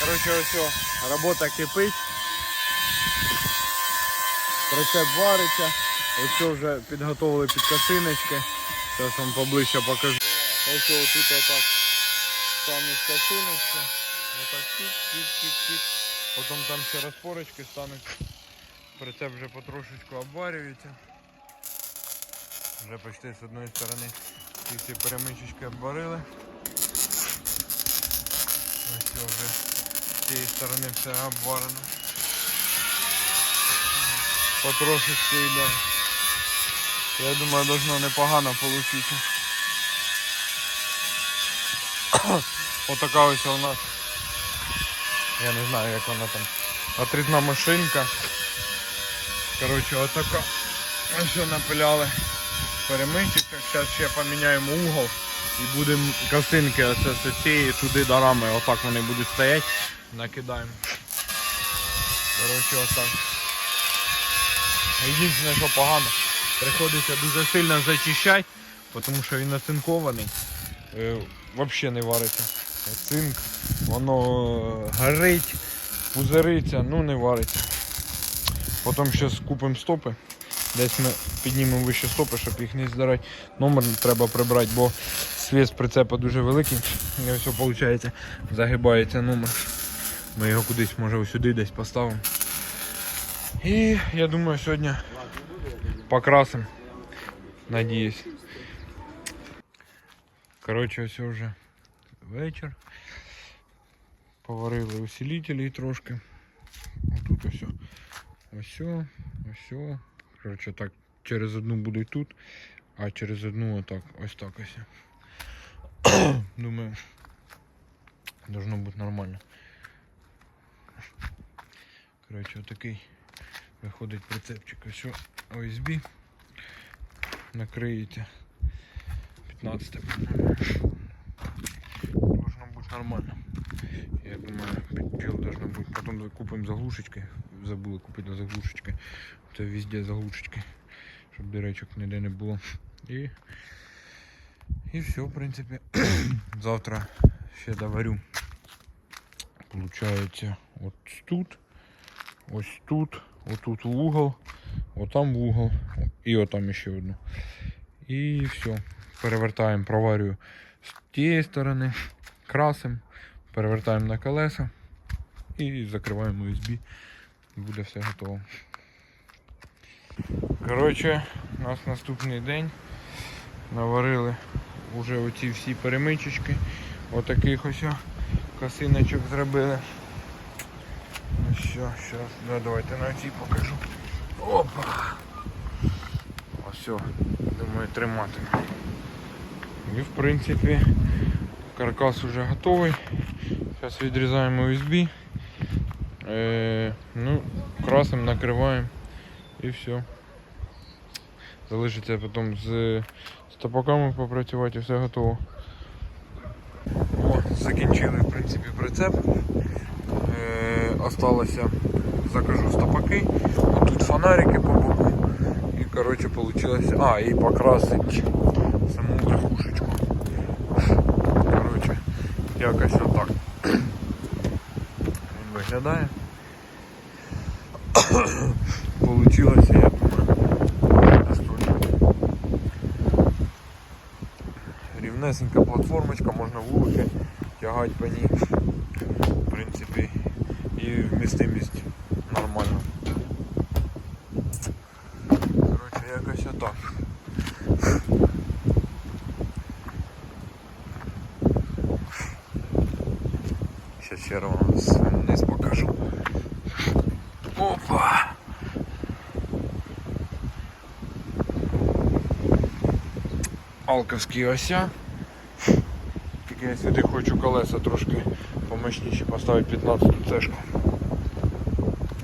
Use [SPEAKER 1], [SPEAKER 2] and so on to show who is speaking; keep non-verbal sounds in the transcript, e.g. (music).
[SPEAKER 1] Коротше, ось робота кипить. Прицеп вариться. Ось вже підготовили під косиночки. Зараз вам поближче покажу. Ось тут отак стануть косиночки. Отак тік-тік-тік-тік. Потім там ще розпорочки стануть. Прицеп вже потрошечку обварюється. Вже почти з одної сторони ці всі перемичечки обварили. Ось вже цієї сторони все обварено. Потрошечку йде. Я думаю, должно непогано получиться. (coughs) Отака ось у нас. Я не знаю як вона там. Отрізна машинка. Коротше, отака. Ось що напиляли перемичечок. Зараз ще поміняємо угол і будемо косинки оце з цієї туди до рами. Отак вони будуть стояти. Накидаємо. Коротше, отак. Єдине, що погано, приходиться дуже сильно зачищати, тому що він оцинкований. Е, Взагалі не вариться. Цинк, воно е, горить, пузириться, ну не вариться. Потім ще купимо стопи. Десь ми піднімемо вище стопи, щоб їх не здирати. Номер треба прибрати, бо світ прицепа дуже великий. І ось виходить, загибається номер. Ми його кудись може сюди десь поставимо. І я думаю, сьогодні покрасим. Надіюсь. Коротше, ось вже вечір. Поварили усилителі трошки. Отут ось. Ось, ось. Коротше, так, через одну буду тут, а через одну отак, ось так ось. (coughs) Думаю, должно бути нормально. Коротше, отакий виходить прицепчик. Ось ОСБ. Накриєте 15 Должно бути нормально. Я думаю, пил должно быть. Потом купим заглушечки. Забули купити заглушечки. Це везде заглушечки. Щоб диречок ніде не було. І, і все, в принципі. (clears throat) Завтра ще доварю. Получається от тут, ось тут, отут в угол, отам в угол і отам ще одну. І все. Перевертаємо, проварюю з тієї сторони, красимо, перевертаємо на колеса і закриваємо USB. Буде все готово. Коротше, у нас наступний день. Наварили вже оці всі перемичечки. Отаких ось косиночок зробили. Ну що, зараз, ну, давайте на оці покажу. Опа! Ось, думаю, тримати. І в принципі каркас вже готовий. Зараз відрізаємо USB. Е, ну, красимо, накриваємо і все. Залишиться потім з стопаками попрацювати і все готово. О, закінчили в принципі прицеп. Е, осталося, закажу стопаки. Тут фонарики по боку. І коротше получилось. А, і покрасить саму верхушечку. Коротше, якось отак. Він виглядає. (coughs) Получилося, я Рівнесенька платформочка, можна вулики тягати по ній. В принципі, і вмістимість нормальна. Коротше, якось отак. Ще ще раз вниз покажу. Опа! Алковський ося. Тільки я сюди хочу колеса трошки помощніше поставити 15 цешку.